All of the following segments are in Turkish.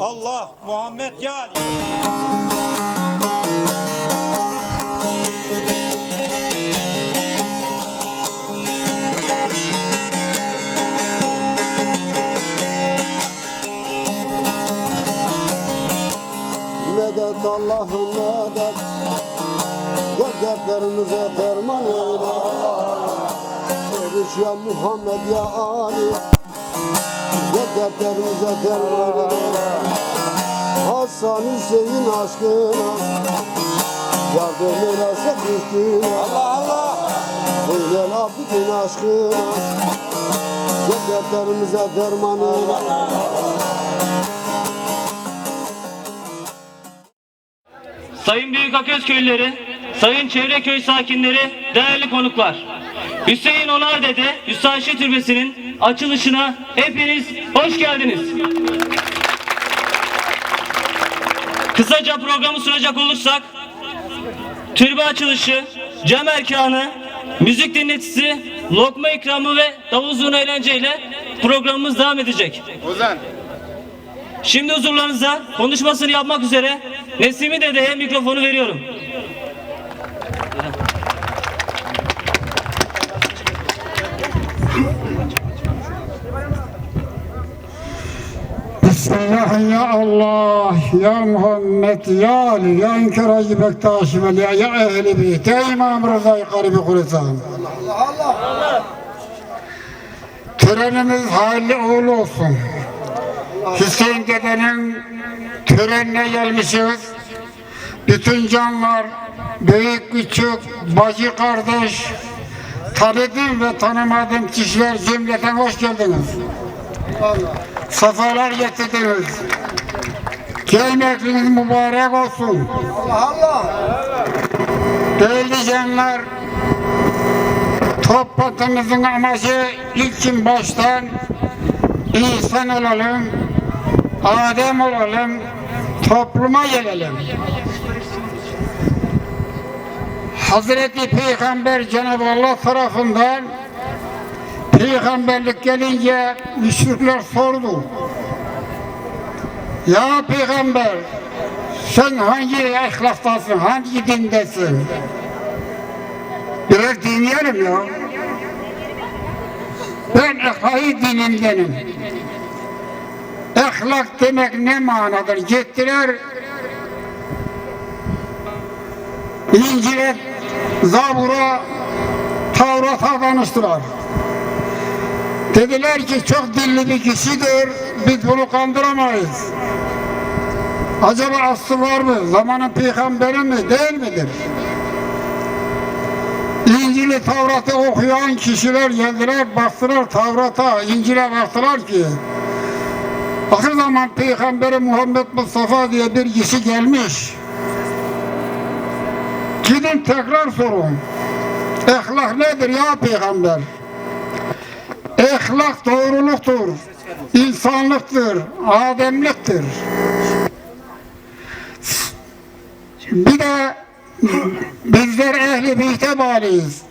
Allah Muhammed ya. Medet Allah'ım medet. Gel dertlerimize derman eyle Eriş Muhammed ya Ali Derman eyle Hasan Hüseyin aşkına Yardım eylese düştüğüne Allah Allah. Zeynel Abidin aşkına Gel dertlerimize derman eyle Sayın Büyük Aköz köylüleri, sayın Çevreköy sakinleri, değerli konuklar. Hüseyin Onar Dede, Hüsayşe Türbesi'nin açılışına hepiniz hoş geldiniz. Kısaca programı sunacak olursak, türbe açılışı, cam erkanı, müzik dinletisi, lokma ikramı ve davul zurna eğlenceyle programımız devam edecek. Şimdi huzurlarınıza konuşmasını yapmak üzere Nesimi Dede'ye mikrofonu veriyorum. Bismillah ya Allah ya Muhammed ya Ali ya İnkar Hacı Bektaş Veli ya Ehli Beyt ya İmam Rıza'yı Garibi Kulisan. Törenimiz hayırlı uğurlu olsun. Hüseyin dedenin törenine gelmişiz. Bütün canlar, büyük küçük, bacı kardeş, tanıdığım ve tanımadığım kişiler cümleten hoş geldiniz. Safalar getirdiniz. Gelmekiniz mübarek olsun. Değerli canlar, toplantımızın amacı ilkin baştan insan olalım, Adem olalım, topluma gelelim. Hazreti Peygamber Cenab-ı Allah tarafından Peygamberlik gelince müşrikler sordu. Ya peygamber sen hangi ahlaktasın, hangi dindesin? Biraz dinleyelim ya. Ben ahlaki dinindenim. Ahlak demek ne manadır? Gittiler İncil'e, Zabur'a, Tavrat'a danıştılar. Dediler ki çok dilli bir kişidir, biz bunu kandıramayız. Acaba aslı var mı? Zamanın peygamberi mi? Değil midir? İncil'i Tavrat'ı okuyan kişiler geldiler, baktılar Tavrat'a, İncil'e baktılar ki Ahir zaman Peygamberi Muhammed Mustafa diye bir kişi gelmiş. Gidin tekrar sorun. Ahlak nedir ya peygamber? Ahlak doğruluktur, insanlıktır, ademliktir. Bir de bizler ehli beyte bağlıyız.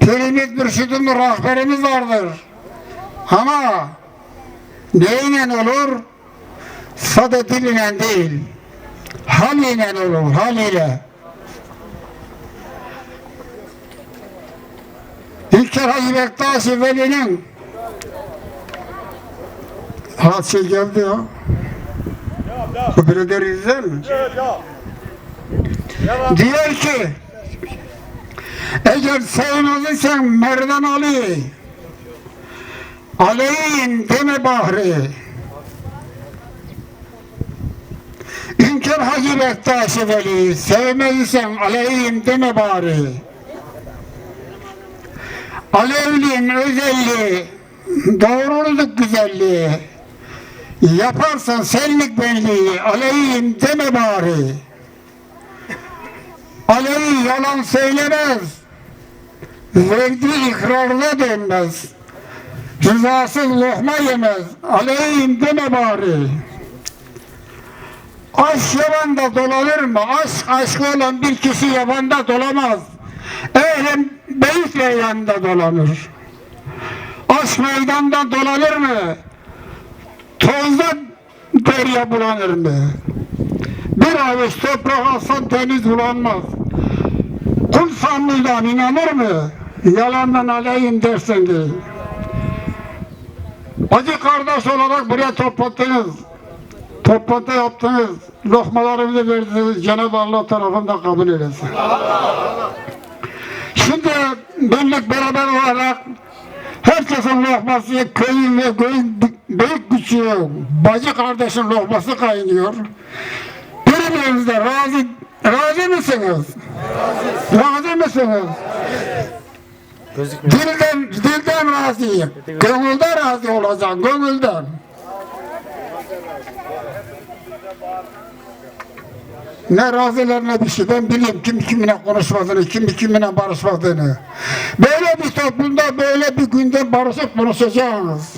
Pirimiz, mürşidimiz, rahberimiz vardır. Ama neyle olur? Sade diliyle değil, hal ile olur, hal ile. İlker Hacı Bektaşi Veli'nin Ha şey geldi ya. Bu birader izler mi? Diyor ki eğer sevmez isen merdan Ali Aleyhim deme bahri. İnkar Hacı Bektaşi Veli sevmez isen aleyhim deme bari Alevliğin özelliği, doğruluk güzelliği, yaparsan senlik benliği, aleyhim deme bari. Alevi yalan söylemez, verdiği ikrarına dönmez, rızasız lokma yemez, aleyhim deme bari. Aşk yabanda dolanır mı? Aşk aşkı olan bir kişi yabanda dolamaz. Ehlim beytle yanında dolanır. Aşk meydanda dolanır mı? Tozda derya bulanır mı? Bir avuç toprak alsan deniz bulanmaz. Kul sanlığından inanır mı? Yalandan aleyhim dersen ki. Acı kardeş olarak buraya topladınız. Toplantı yaptınız. Lokmalarımızı verdiniz. Cenab-ı Allah tarafından kabul eylesin. Şimdi birlik beraber olarak herkesin lokması köyün ve köyün büyük küçüğü bacı kardeşin lokması kaynıyor. Birbiriniz de razı, razı mısınız? Razı mısınız? Dilden, dilden razıyım. Gönülden razı olacağım, gönülden. Ne razılar ne bir şey. Ben biliyorum kim kiminle konuşmadığını, kim kiminle barışmadığını. Böyle bir toplumda böyle bir günde barışıp konuşacağız.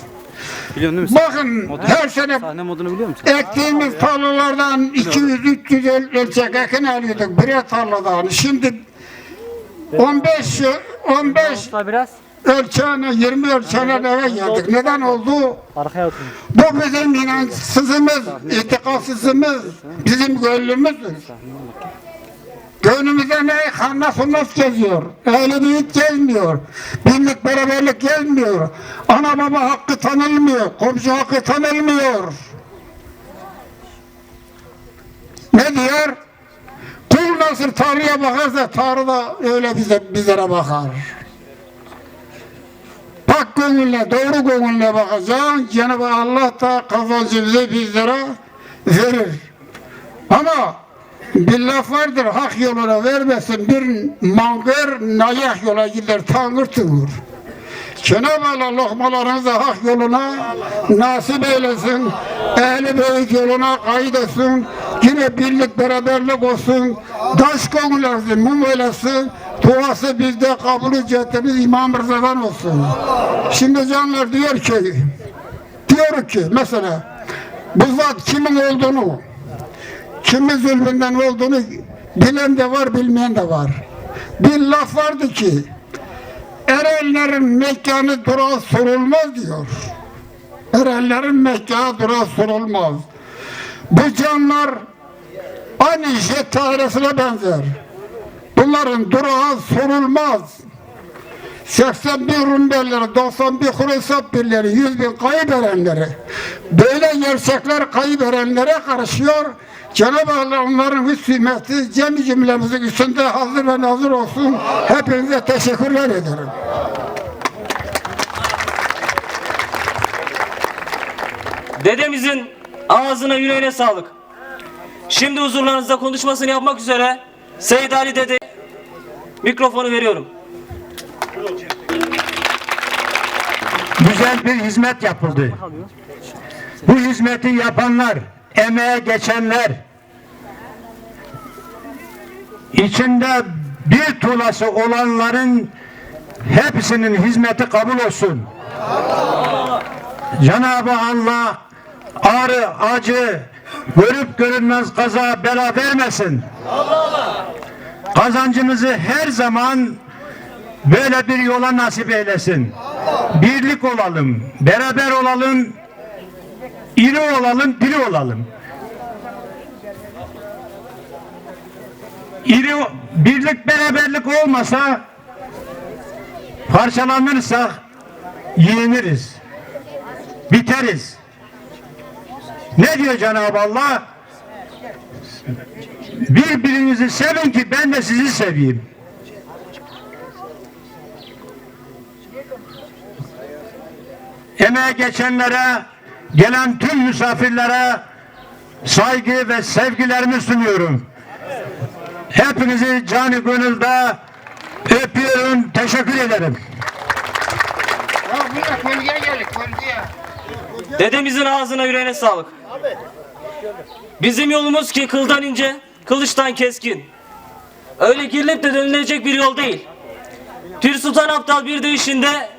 Biliyorsun değil mi? Bakın her sene Sahne modunu biliyor musun? ektiğimiz tarlalardan 200-300 öl- ölçek ekin alıyorduk birer tarladan. Şimdi 15 15 biraz. ölçeğine 20 ölçeğine eve geldik. Neden oldu? Arkaya oturun. Bu bizim inançsızımız, itikatsızımız, bizim gönlümüzdür. Gönlümüzde ne? Kanla sunnas geziyor. Ehli büyük gezmiyor. Birlik beraberlik gezmiyor. Ana baba hakkı tanılmıyor. Komşu hakkı tanılmıyor. Ne diyor? Kul nasıl Tanrı'ya bakarsa Tanrı da öyle bize, bizlere bakar. Pak gönülle, doğru gönülle bakacaksın. Cenab-ı Allah da kazancımızı bizlere verir. Ama bir laf vardır, hak yoluna vermesin bir mangır nayak yola gider, tangır tıngur. Cenab-ı Allah lokmalarınızı hak yoluna nasip eylesin. Ehli beyt yoluna kaydetsin. Yine birlik beraberlik olsun. Taş gönüllersin, mum eylesin. Duası bizde kabulü ceddimiz İmam Rıza'dan olsun. Şimdi canlar diyor ki, diyor ki mesela bu zat kimin olduğunu, kimin zulmünden olduğunu bilen de var, bilmeyen de var. Bir laf vardı ki, Erenlerin mekanı durağı sorulmaz diyor. Erenlerin mekanı durağı sorulmaz. Bu canlar aynı jet tairesine benzer. Bunların durağı sorulmaz. 81 rumbelleri, 91 hesap birleri, 100 bin kayıp erenleri. Böyle gerçekler kayıp erenlere karışıyor. Cenab-ı Allah onların hüsnü cemi cümlemizin üstünde hazır ve nazır olsun. Hepinize teşekkürler ederim. Dedemizin ağzına yüreğine sağlık. Şimdi huzurlarınızda konuşmasını yapmak üzere Seyit Ali Dede mikrofonu veriyorum. güzel bir hizmet yapıldı. Bu hizmeti yapanlar, emeğe geçenler, içinde bir tulası olanların hepsinin hizmeti kabul olsun. Cenab-ı Allah ağrı, acı, görüp görünmez kaza bela vermesin. Kazancınızı her zaman böyle bir yola nasip eylesin. Birlik olalım, beraber olalım, iri olalım, diri olalım. İri, birlik beraberlik olmasa parçalanırsak yeniriz, biteriz. Ne diyor Cenab-ı Allah? Birbirinizi sevin ki ben de sizi seveyim. emeğe geçenlere, gelen tüm misafirlere saygı ve sevgilerimi sunuyorum. Hepinizi canı gönülde öpüyorum, teşekkür ederim. Dedemizin ağzına yüreğine sağlık. Bizim yolumuz ki kıldan ince, kılıçtan keskin. Öyle girilip de dönülecek bir yol değil. Pir Sultan Abdal bir deyişinde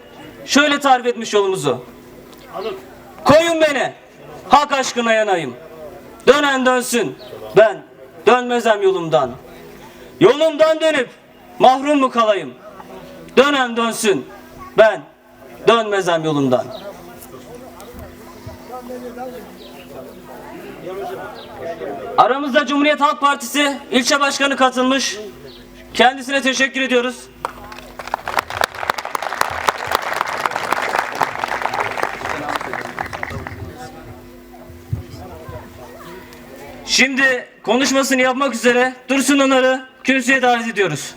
şöyle tarif etmiş yolumuzu. Koyun beni, hak aşkına yanayım. Dönen dönsün, ben dönmezem yolumdan. Yolumdan dönüp mahrum mu kalayım? Dönen dönsün, ben dönmezem yolumdan. Aramızda Cumhuriyet Halk Partisi ilçe başkanı katılmış. Kendisine teşekkür ediyoruz. Şimdi konuşmasını yapmak üzere Dursun Onar'ı kürsüye davet ediyoruz.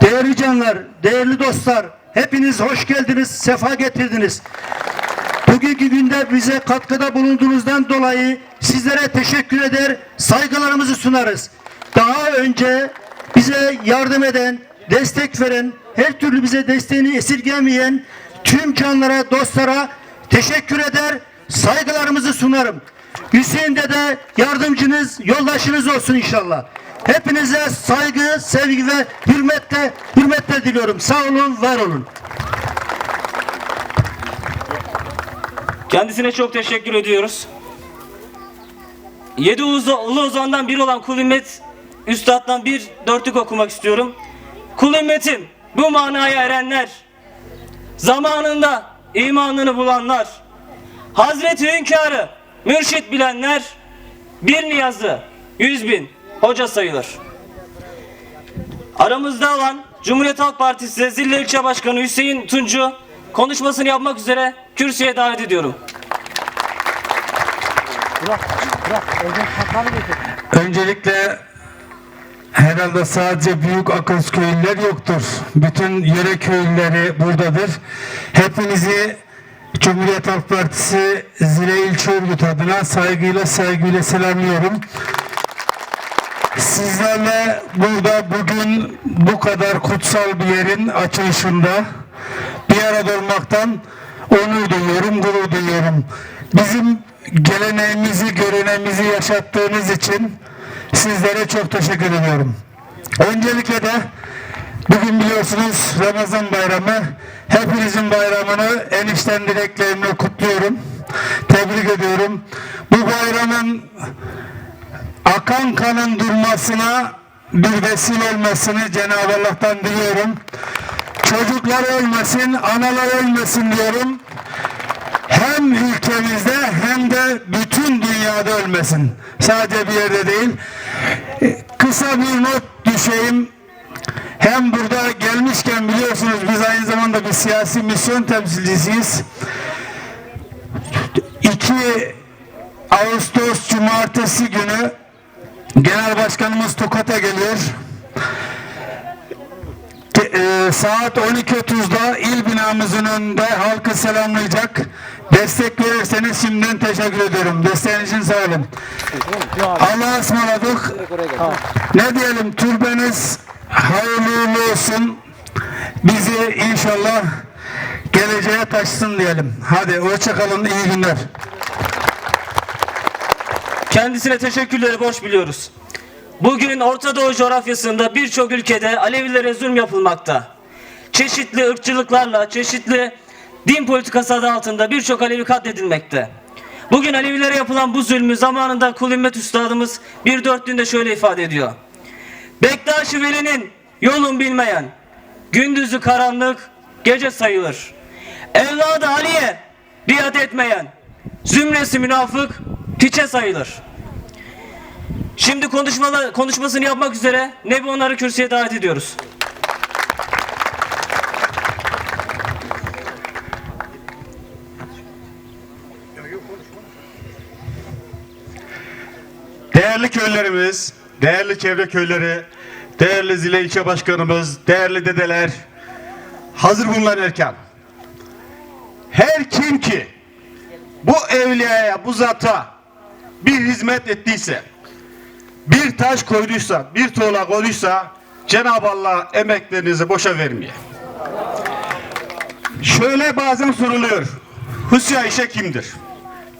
Değerli canlar, değerli dostlar, hepiniz hoş geldiniz, sefa getirdiniz. Bugünkü günde bize katkıda bulunduğunuzdan dolayı sizlere teşekkür eder, saygılarımızı sunarız. Daha önce bize yardım eden, destek veren, her türlü bize desteğini esirgemeyen tüm canlara, dostlara teşekkür eder, saygılarımızı sunarım. Hüseyin de yardımcınız, yoldaşınız olsun inşallah. Hepinize saygı, sevgi ve hürmetle, hürmetle diliyorum. Sağ olun, var olun. Kendisine çok teşekkür ediyoruz. Yedi Ulu Ulu Ozan'dan biri olan Kul Üstad'dan bir dörtlük okumak istiyorum. Kul ümmetim bu manaya erenler, zamanında imanını bulanlar, Hazreti Hünkâr'ı mürşit bilenler, bir niyazı yüz bin hoca sayılır. Aramızda olan Cumhuriyet Halk Partisi Zille İlçe Başkanı Hüseyin Tuncu konuşmasını yapmak üzere kürsüye davet ediyorum. Öncelikle herhalde sadece büyük Akız köylüler yoktur. Bütün yöre köylüleri buradadır. Hepinizi Cumhuriyet Halk Partisi Zile İlçe Örgütü adına saygıyla saygıyla selamlıyorum. Sizlerle burada bugün bu kadar kutsal bir yerin açılışında bir arada olmaktan onur duyuyorum, gurur duyuyorum. Bizim geleneğimizi, göreneğimizi yaşattığınız için sizlere çok teşekkür ediyorum. Öncelikle de bugün biliyorsunuz Ramazan bayramı. Hepinizin bayramını enişten dileklerimle kutluyorum. Tebrik ediyorum. Bu bayramın akan kanın durmasına bir vesile olmasını Cenab-ı Allah'tan diliyorum. Çocuklar ölmesin, analar ölmesin diyorum. Hem ülkemizde hem de bütün dünyada ölmesin. Sadece bir yerde değil. E, Kısa bir not düşeyim. Hem burada gelmişken biliyorsunuz biz aynı zamanda bir siyasi misyon temsilcisiyiz. 2 Ağustos Cumartesi günü Genel Başkanımız Tokat'a geliyor. E, saat 12.30'da il binamızın önünde halkı selamlayacak. Destek verirseniz şimdiden teşekkür ediyorum. Desteğiniz için sağ olun. Allah'a ısmarladık. Ne diyelim türbeniz hayırlı olsun. Bizi inşallah geleceğe taşısın diyelim. Hadi hoşçakalın iyi günler. Kendisine teşekkürleri borç biliyoruz. Bugün Orta Doğu coğrafyasında birçok ülkede Alevilere zulüm yapılmakta. Çeşitli ırkçılıklarla, çeşitli din politikası adı altında birçok Alevi katledilmekte. Bugün Alevilere yapılan bu zulmü zamanında Kul Ümmet Üstadımız bir dörtlüğünde şöyle ifade ediyor. Bektaş-ı Veli'nin yolun bilmeyen, gündüzü karanlık, gece sayılır. Evladı Ali'ye biat etmeyen, zümresi münafık, piçe sayılır. Şimdi konuşmalı, konuşmasını yapmak üzere Nebi Onar'ı kürsüye davet ediyoruz. Değerli köylerimiz, değerli çevre köyleri, değerli Zile ilçe başkanımız, değerli dedeler, hazır bunlar erken. Her kim ki bu evliyaya, bu zata bir hizmet ettiyse, bir taş koyduysa, bir tuğla koyduysa Cenab-ı Allah emeklerinizi boşa vermiyor. Şöyle bazen soruluyor. Hüsnü Ayşe kimdir?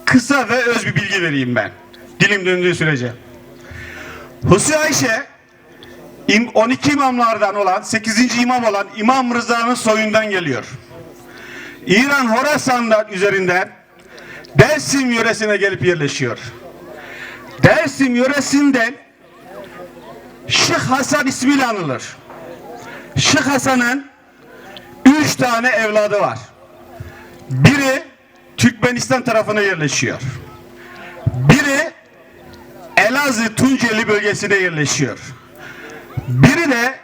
Kısa ve öz bir bilgi vereyim ben. Dilim döndüğü sürece. Hüsnü Ayşe im- 12 imamlardan olan 8. imam olan İmam Rıza'nın soyundan geliyor. İran Horasan'dan üzerinden Dersim yöresine gelip yerleşiyor. Dersim yöresinden Şeyh Hasan ismiyle anılır. Şeyh Hasan'ın tane evladı var. Biri Türkmenistan tarafına yerleşiyor. Biri Elazığ Tunceli bölgesine yerleşiyor. Biri de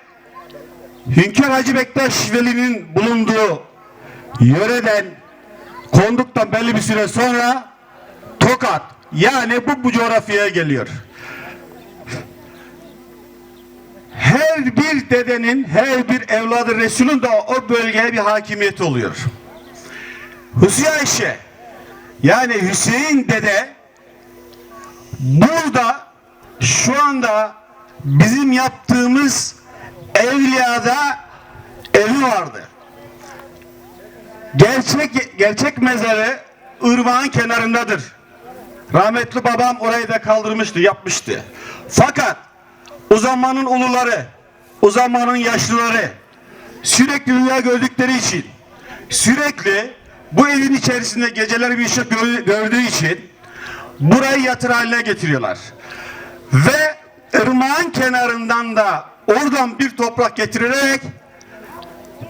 Hünkar Hacı Bektaş Veli'nin bulunduğu yöreden konduktan belli bir süre sonra Tokat yani bu, bu coğrafyaya geliyor. Her bir dedenin, her bir evladı Resul'ün de o bölgeye bir hakimiyeti oluyor. Hüsnü Ayşe yani Hüseyin dede burada şu anda bizim yaptığımız Evliya'da evi vardı. Gerçek gerçek mezarı ırmağın kenarındadır. Rahmetli babam orayı da kaldırmıştı, yapmıştı. Fakat o zamanın uluları, o zamanın yaşlıları sürekli rüya gördükleri için sürekli bu evin içerisinde geceleri bir ışık gör- gördüğü için burayı yatır haline getiriyorlar. Ve ırmağın kenarından da oradan bir toprak getirilerek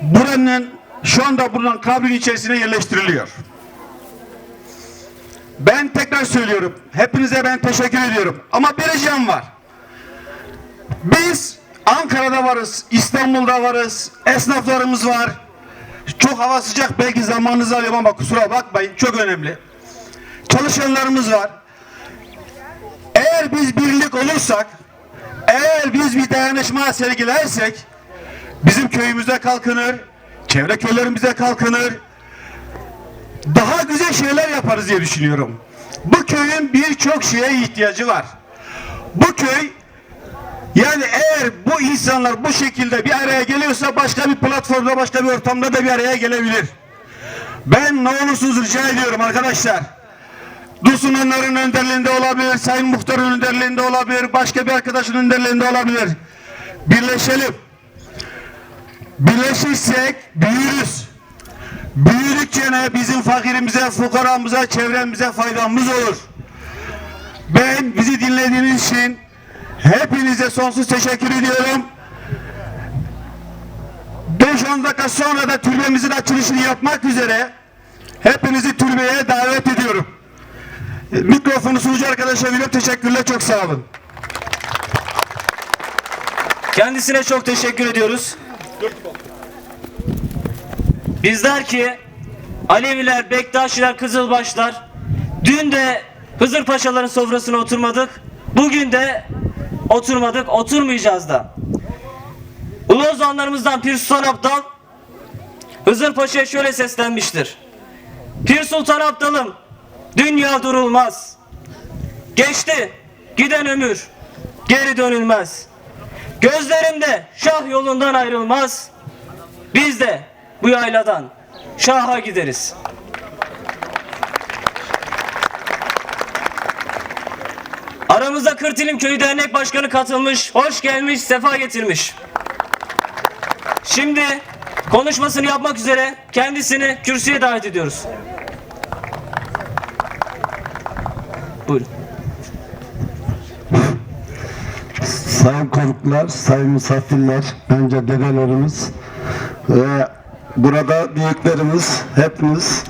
buranın şu anda bulunan kabrin içerisine yerleştiriliyor. Ben tekrar söylüyorum. Hepinize ben teşekkür ediyorum. Ama bir ricam var. Biz Ankara'da varız, İstanbul'da varız, esnaflarımız var. Çok hava sıcak belki zamanınızı alıyorum ama kusura bakmayın çok önemli. Çalışanlarımız var. Eğer biz birlik olursak, eğer biz bir dayanışma sergilersek bizim köyümüzde kalkınır, çevre köylerimize kalkınır, daha güzel şeyler yaparız diye düşünüyorum. Bu köyün birçok şeye ihtiyacı var. Bu köy yani eğer bu insanlar bu şekilde bir araya geliyorsa başka bir platformda başka bir ortamda da bir araya gelebilir. Ben ne olursunuz rica ediyorum arkadaşlar. Dursun Önder'in önderliğinde olabilir, Sayın Muhtar'ın önderliğinde olabilir, başka bir arkadaşın önderliğinde olabilir. Birleşelim. Birleşirsek büyürüz. Büyüdükçe ne bizim fakirimize, fukaramıza, çevremize faydamız olur. Ben bizi dinlediğiniz için hepinize sonsuz teşekkür ediyorum. 5-10 dakika sonra da türbemizin açılışını yapmak üzere hepinizi türbeye davet ediyorum. Mikrofonu sunucu arkadaşa veriyorum. Teşekkürler. Çok sağ olun. Kendisine çok teşekkür ediyoruz. Bizler ki Aleviler, Bektaşiler, Kızılbaşlar dün de Hızır Paşaların sofrasına oturmadık. Bugün de oturmadık, oturmayacağız da. Ulu ozanlarımızdan Pir Sultan Abdal Hızır Paşa'ya şöyle seslenmiştir. Pir Sultan Abdalım dünya durulmaz. Geçti giden ömür geri dönülmez. Gözlerimde şah yolundan ayrılmaz. Biz de bu yayladan şaha gideriz. Aramızda Kırtilim Köyü Dernek Başkanı katılmış, hoş gelmiş, sefa getirmiş. Şimdi konuşmasını yapmak üzere kendisini kürsüye davet ediyoruz. Buyurun. Konuklar, sayın misafirler, önce dedelerimiz ve burada büyüklerimiz, hepiniz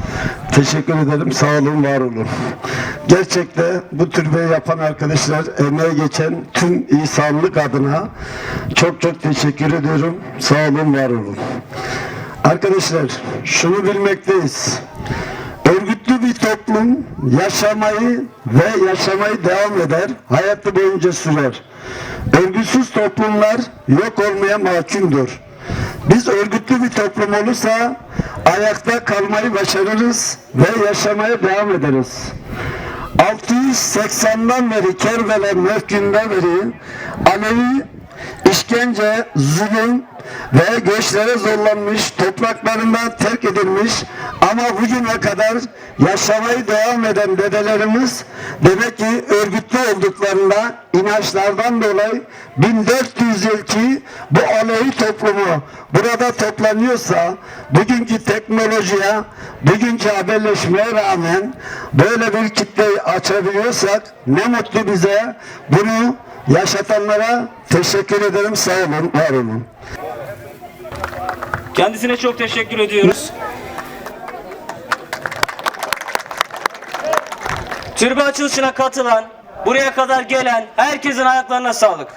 teşekkür ederim. Sağ olun, var olun. Gerçekte bu türbeyi yapan arkadaşlar, emeğe geçen tüm insanlık adına çok çok teşekkür ediyorum. Sağ olun, var olun. Arkadaşlar, şunu bilmekteyiz. Örgütlü bir toplum yaşamayı ve yaşamayı devam eder, hayatı boyunca sürer. Örgütsüz toplumlar yok olmaya mahkumdur. Biz örgütlü bir toplum olursa ayakta kalmayı başarırız ve yaşamaya devam ederiz. 680'den beri Kerbela mevkiinden beri Alevi işkence, zulüm ve göçlere zorlanmış, topraklarından terk edilmiş ama bugüne kadar yaşamayı devam eden dedelerimiz demek ki örgütlü olduklarında inançlardan dolayı 1400 yıl ki bu Alevi toplumu burada toplanıyorsa bugünkü teknolojiye, bugünkü haberleşmeye rağmen böyle bir kitleyi açabiliyorsak ne mutlu bize. Bunu yaşatanlara teşekkür ederim. Sağ olun, var olun. Kendisine çok teşekkür ediyoruz. Türbe açılışına katılan, buraya kadar gelen herkesin ayaklarına sağlık.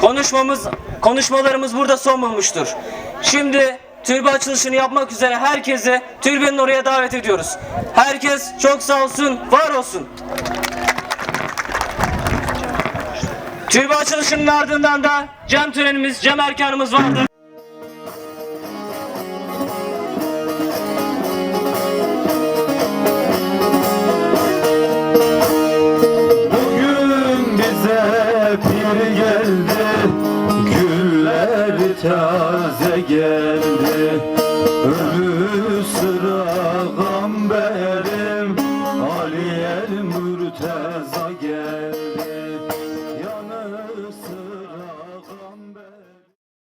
Konuşmamız, konuşmalarımız burada son bulmuştur. Şimdi türbe açılışını yapmak üzere herkesi türbenin oraya davet ediyoruz. Herkes çok sağ olsun, var olsun. Türbe açılışının ardından da cem törenimiz, cem erkanımız vardır.